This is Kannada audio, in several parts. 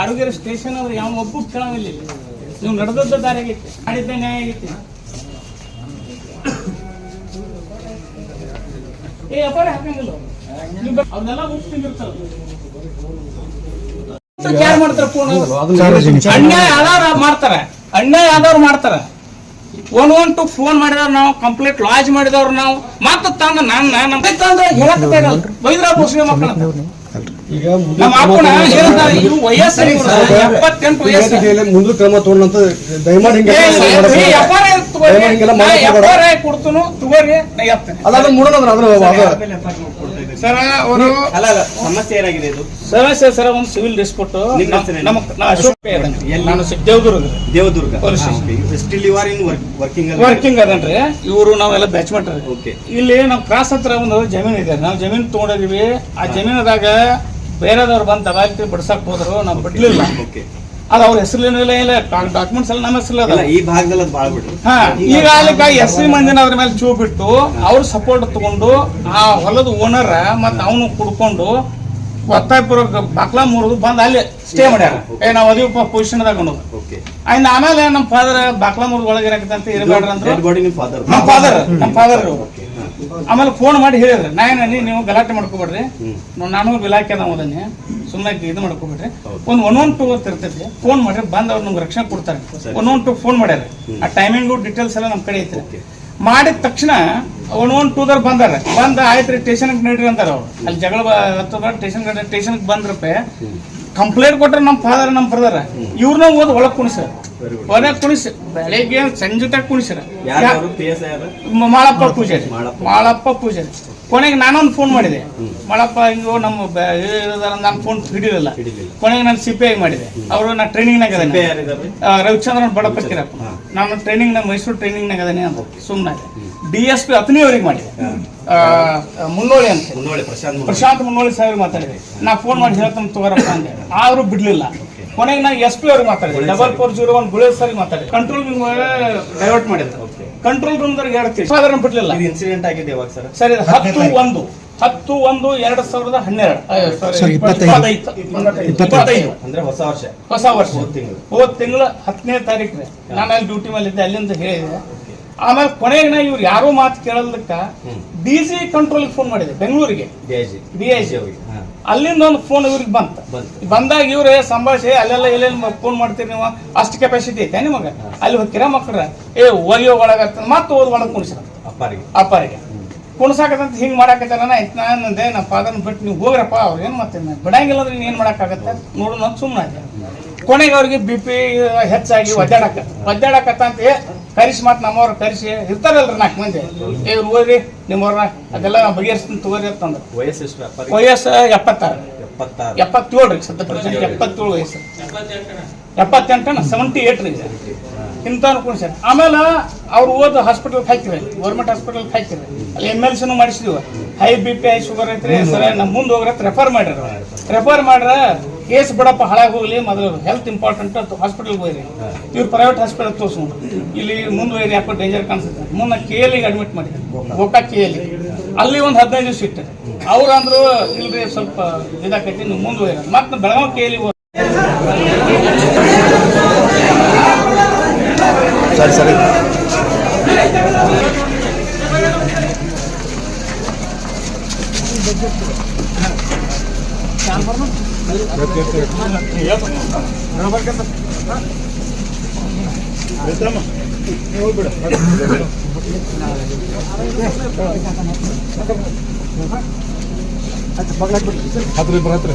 ಆರೋಗ್ಯ ಸ್ಟೇಷನ್ ಅಂದ್ರೆ ಯಾವ ಒಬ್ಬ ಕೇಳಂಗಿಲ್ಲ. ನೀವು ನಡೆದದ್ದ ದಾರಿ ಆಗೈತಿ ಮಾಡಿದ್ದ ನ್ಯಾಯ ಆಗೈತಿ. ಏ ಅಪಾರ ಹಾಕಂಗಿಲ್ಲ ಅವ್ರನ್ನೆಲ್ಲ ಮುಗಿಸ್ತಿರ್ತಾರ ಯಾರು ಮಾಡ್ತಾರ ಫೋನ್ ಅನ್ಯಾಯ ಆದವ್ರು ಮಾಡ್ತಾರ. ಅನ್ಯಾಯ ಆದವ್ರು ಮಾಡ್ತಾರ. ಒನ್ ಒನ್ ಟು ಫೋನ್ ಮಾಡಿದವ್ರು ನಾವು ಕಂಪ್ಲೀಟ್ ಲಾಜ್ ಮಾಡಿದವ್ರು ನಾವು. ಮತ್ತೆ ತಂದ ನನ್ನ ನಮ್ಮ ತಂದ್ರೆ ಹೇಳಕ್ ಬೈದ್ರ ಮುಸ್ಲಿಂ ಮಕ್ಕಳ ಈಗ ಮುಂದೆ ಕ್ರಮ ತಗೊಂಡಂತ ದಯಮಾಡಿ ಸಮಸ್ಯೆ ಏನಾಗಿದೆ ಇದು? ಸಮಸ್ಯೆ ಸರ್ ಒಂದು ಸಿವಿಲ್ ಕೊಟ್ಟು? ನಾನು Devadurga. Devadurga. Still you are in working working ಅದನ್ರಿ. ಇವರು ನಾವೆಲ್ಲ ಬ್ಯಾಚ್ಮೆಂಟ್ ಓಕೆ. ಇಲ್ಲಿ ನಾವು ಕ್ರಾಸ್ ಹತ್ರ ಒಂದು ಜಮೀನ್ ಇದೆ. ನಾವು ಜಮೀನ್ ತಗೊಂಡಿದೀವಿ. ಆ ಜಮೀನದಾಗ ಬೇರೆದವ್ರು ಬಂದು ದಬಾಯಿಸಿ ಬಿಡ್ಸಕ್ ಹೋದ್ರು ನಾವು ಬಿಡ್ಲಿಲ್ಲ. ಓಕೆ ಅದು ಅವ್ರ ಹೆಸರಿನಿಲ್ಲ ಇಲ್ಲ ಡಾಕ್ಯುಮೆಂಟ್ಸ್ ಎಲ್ಲ ನಮ್ಮ ಹೆಸರು ಅಲ್ಲ ಈ ಭಾಗದಲ್ಲಿ ಅದು ಬಾಳ ಬಿಡ್ರಿ ಹಾ ಈಗ ಅಲ್ಲಿಗ ಎಸ್ ಸಿ ಮಂದಿನ ಅದ್ರ ಮೇಲೆ ಚೂ ಬಿಟ್ಟು ಅವ್ರ ಸಪೋರ್ಟ್ ತಗೊಂಡು ಆ ಹೊಲದ ಓನರ್ ಮತ್ತೆ ಅವನು ಕುಡ್ಕೊಂಡು ಒತ್ತಾಯಪೂರ್ವಕ ಬಾಕ್ಲಾ ಮುರಿದು ಬಂದು ಅಲ್ಲಿ ಸ್ಟೇ ಮಾಡ್ಯಾರ. ಏ ನಾವು ಅದೇ ಪೊಸಿಷನ್ ದಾಗ ಅನ್ನೋದು. ಆಯ್ತು ಆಮೇಲೆ ನಮ್ಮ ಫಾದರ್ ಬಾಕ್ಲಾ ಮುರಿದು ಒಳಗೆ ಇರಕಂತ ಇರಬೇಡ್ರಿ ಅಂದ್ರು ನಮ್ಮ ಫಾದರ್ ನಮ್ಮ ಫಾದರ್ ಆಮೇಲೆ ಫೋನ್ ಮಾಡಿ ಹೇಳಿದ್ರು. ನಾಯನ ನೀವು ಗಲಾಟೆ ಮಾಡ್ಕೋಬೇಡ್ರಿ. ನಾನು ಇಲಾಖೆ ನಾವು ಅದನ್ನೇ. ಸುಮ್ಮನೆ ಇದು ಮಾಡ್ಕೋಬೇಡ್ರಿ. ಒಂದು ಒನ್ ಒನ್ ಟೂ ಅಂತ ಇರ್ತೈತಿ. ಫೋನ್ ಮಾಡ್ರಿ ಬಂದ್ ಅವ್ರು ನಮ್ಗೆ ರಕ್ಷಣೆ ಕೊಡ್ತಾರೆ. ಒನ್ ಒನ್ ಟು ಫೋನ್ ಮಾಡ್ಯಾರ. ಆ ಟೈಮಿಂಗು ಡೀಟೇಲ್ಸ್ ಎಲ್ಲ ನಮ್ಮ ಕಡೆ ಐತೆ ಮಾಡಿದ ತಕ್ಷಣ ಒನ್ ಒನ್ ಟೂದವ್ರು ಬಂದಾರ. ಬಂದ ಆಯ್ತು ರೀ ಸ್ಟೇಷನ್ಗೆ ನಡೀರಿ ಅಂತಾರ ಅವ್ರು. ಅಲ್ಲಿ ಜಗಳ ಹತ್ತದ ಸ್ಟೇಷನ್ ಸ್ಟೇಷನ್ಗೆ ಬಂದ್ರಪ್ಪ ಕಂಪ್ಲೇಂಟ್ ಕೊಟ್ರೆ ನಮ್ಮ ಫಾದರ್ ನಮ್ಮ ಬ್ರದರ್ ಇವ್ರನ್ನ ಓದ್ ಒಳಗ್ ಕುಣಿಸ ಒಳಗ್ ಕುಣಿಸಿ ಬೆಳಿಗ್ಗೆ ಸಂಜೆ ಮ- ಮಾಳಪ್ಪ ಪೂಜಾರಿ. ಮಾಳಪ್ಪ. ಪೂಜಾರಿ. ಕೊನೆಗೆ ನಾನೊಂದು ಫೋನ್ ಮಾಡಿದೆ. ಮಾಳಪ್ಪ ಹಿಂಗೋ ನಮ್ಮ ನಾನು ಫೋನ್ ಹಿಡಿಲಿಲ್ಲ. ಕೊನೆಗೆ ನಾನು ಸಿ ಪಿ ಐ ಮಾಡಿದೆ. ಅವರು ನಾ ಟ್ರೈನಿಂಗ್ನಾಗ ನಾಗ ರವಿಚಂದ್ರ ಬಡಪ್ಪ ರವಿಚಂದ್ರನ್ ಬಡಪಕ್ಕಿರಪ್ಪ. ನಾನು ಟ್ರೈನಿಂಗ್ ಮೈಸೂರು ಟ್ರೈನಿಂಗ್ನಾಗ ಅದೇನೆ ಅಂತ. ಸುಮ್ಮನೆ ಡಿ ಎಸ್ ಪಿ ಅತನಿ ಅವ್ರಿಗೆ ಮಾಡಿದೆ. ಮುನ್ನೋಳಿ ಅಂತ ಮುನ್ನೋಳಿ ಪ್ರಶಾಂತ್ ಮುನ್ನೋಳಿ. ಸಾಹೇಬ್ ಮಾತಾಡಿದೆ ನಾ ಫೋನ್ ಮಾಡಿ ಹೇಳ್ತಾನೆ ತಗೋರಪ್ಪ ಅಂತ ಆದ್ರೂ ಬಿಡ್ಲಿಲ್ಲ. ಕೊನೆಗೆ ನಾ ಎಸ್ ಪಿ ಅವ್ರಿಗೆ ಮಾತಾಡಿದೆ ಡಬಲ್ ಫೋರ್ ಜೀರೋ ಒನ್ ಗುಳೇ ಸರ್ ಮಾತಾಡಿದೆ ಕಂಟ್ರೋಲ್ ರೂಮ್ ಡೈವರ್ಟ್ ಮಾಡಿದ್ರು ಕಂಟ್ರೋಲ್ ರೂಮ್ ಹೇಳ್ತೀವಿ ಬಿಡ್ಲಿಲ್ಲ. ಇನ್ಸಿಡೆಂಟ್ ಆಗಿದೆ ಇವಾಗ ಸರ್? ಸರಿ ಹತ್ತು ಒಂದು. ಹತ್ತು ಒಂದು ಎರಡ್ ಸಾವಿರದ ಹನ್ನೆರಡು. ಅಂದ್ರೆ ಹೊಸ ವರ್ಷ. ಹೊಸ ವರ್ಷ. ಹೋದ್ ತಿಂಗಳು. ಹೋದ್ ತಿಂಗಳ ಹತ್ತನೇ ತಾರೀಕು ನಾನು ಅಲ್ಲಿ ಡ್ಯೂಟಿ ಮೇಲೆ ಇದ್ದೆ ಅಲ್ಲಿಂದ ಹೇಳಿದೆ. ಆಮೇಲೆ ಕೊನೆಗೆ ನಾ ಇವ್ರು ಯಾರೋ ಮಾತು ಕೇಳೋದಕ್ಕ ಡಿ ಸಿ ಕಂಟ್ರೋಲ್ ಫೋನ್ ಮಾಡಿದೆ ಬೆಂಗಳೂರಿಗೆ. ಡಿ ಐ ಜಿ ಅವ್ರಿಗೆ. ಅಲ್ಲಿಂದ ಒಂದು ಫೋನ್ ಇವ್ರಿಗೆ ಬಂತ. ಬಂದಾಗ ಇವ್ರೆ ಸಂಭಾಷಣೆ ಅಲ್ಲೆಲ್ಲ ಎಲ್ಲೆಲ್ಲಿ ಫೋನ್ ಮಾಡ್ತೀರಿ ನೀವು? ಅಷ್ಟು ಕೆಪಾಸಿಟಿ ಐತೆ ನಿಮಗೆ? ಅಲ್ಲಿ ಹೋಗ್ತೀರಾ ಮಕ್ಕಳ? ಏ ಹೋಗಿ ಒಳಗಾಗ್ತದೆ ಮತ್ತೆ ಓದ್ ಒಳಗೆ ಕುಣಿಸ್ರ ಅಪ್ಪಾರಿಗೆ. ಅಪ್ಪರಿಗೆ. ಕುಣ್ಸಾಕತ್ತಂತ ಹಿಂಗ್ ಮಾಡಾಕತ್ತಾರ ನಾನು ಅಂದೆ ನಮ್ಮ ಫಾದರ್ನ ಬಿಟ್ಟು ನೀವು ಹೋಗ್ರಪ್ಪ ಅವ್ರು ಏನ್ ಮತ್ತೆ ಬಿಡಂಗಿಲ್ಲ ಅಂದ್ರೆ ಏನು ಮಾಡಕ್ಕಾಗತ್ತೆ ನೋಡು ಅಂತ ಸುಮ್ಮನೆ ಆದೆ. ಕೊನೆಗೆ ಅವ್ರಿಗೆ ಬಿ ಪಿ ಹೆಚ್ಚಾಗಿ ಒದ್ದಾಡಕ ಒದ್ದಾಡಕತ್ತ ಅಂತ ಕರಿಸಿ ಮತ್ತೆ ನಮ್ಮವ್ರು ಕರಿಸಿ ಇರ್ತಾರಲ್ರಿ ನಾಲ್ಕು ಮಂದಿ. ಇವ್ರು ಹೋಗ್ರಿ ನಿಮ್ಮವ್ರನ್ನ ಅದೆಲ್ಲ ನಾವು ಬಗೆಹರಿಸ್ತೀನಿ ತಗೋರಿ ಅಂತಂದ್ರೆ ವಯಸ್ಸು ವಯಸ್ಸು ಎಪ್ಪತ್ತಾರು. ಎಪ್ಪತ್ತೇಳು ರೀ ಪ್ರೆಸೆಂಟ್ ಎಪ್ಪತ್ತೇಳು ವಯಸ್ಸು. ಎಪ್ಪತ್ತೆಂಟನ ಸೆವೆಂಟಿ ಏಟ್ ರೀ ಇಂಥ ಕುಣಿಸ್ಯಾರ ಆಮೇಲೆ ಅವ್ರು ಓದ್ ಹಾಸ್ಪಿಟಲ್ ಹಾಕಿವಿ ಗೌರ್ಮೆಂಟ್ ಹಾಸ್ಪಿಟಲ್ ಹಾಕಿದ್ರೆ ಅಲ್ಲಿ ಎಂ ಎಲ್ ಸಿನೂ ಮಾಡಿಸಿದ್ವಿ. ಹೈ ಬಿ ಪಿ ಐ ಶುಗರ್ ಐತ್ರಿ ಸರ್ ನಮ್ಮ ಮುಂದೆ ಹೋಗ್ರತ್ ರೆಫರ್ ಮಾಡ್ಯಾರ ರೆಫರ್ ಮಾಡ್ರ ಕೇಸ್ ಬಿಡಪ್ಪ ಹಾಳಾಗಿ ಹೋಗ್ಲಿ ಮೊದಲು ಹೆಲ್ತ್ ಇಂಪಾರ್ಟೆಂಟ್ ಅಂತ ಹಾಸ್ಪಿಟಲ್ಗೆ ಹೋಗ್ರಿ ಇವ್ರು ಪ್ರೈವೇಟ್ ಹಾಸ್ಪಿಟಲ್ ತೋರಿಸ್ಕೊಂಡು ಇಲ್ಲಿ ಮುಂದೆ ಹೋಗ್ರಿ ಯಾಕೋ ಡೇಂಜರ್ ಕಾಣಿಸುತ್ತೆ. ಮುಂದೆ ಕೆ ಎಲ್ಲಿಗೆ ಅಡ್ಮಿಟ್ ಮಾಡಿದ್ರು ಗೋಕಾ. ಕೆ ಎಲ್ಲಿ ಅಲ್ಲಿ ಒಂದು ಹದಿನೈದು ದಿವಸ ಇಟ್ಟು. ಅವ್ರು ಅಂದ್ರು ಇಲ್ರಿ ಸ್ವಲ್ಪ ಇದಾಕೈತಿ ನೀವು ಮುಂದೆ ಹೋಗ್ರಿ ಮತ್ತೆ ಬೆಳಗಾವಿ ಕೆ ಎಲ್ಲಿ ಸರಿ ಸರಿ. ಹತ್ರಿ ಬರತ್ರಿ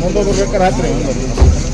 ಮುಂದೆ ಬರ್ಬೇಕಾರೆ ಹತ್ರಿ.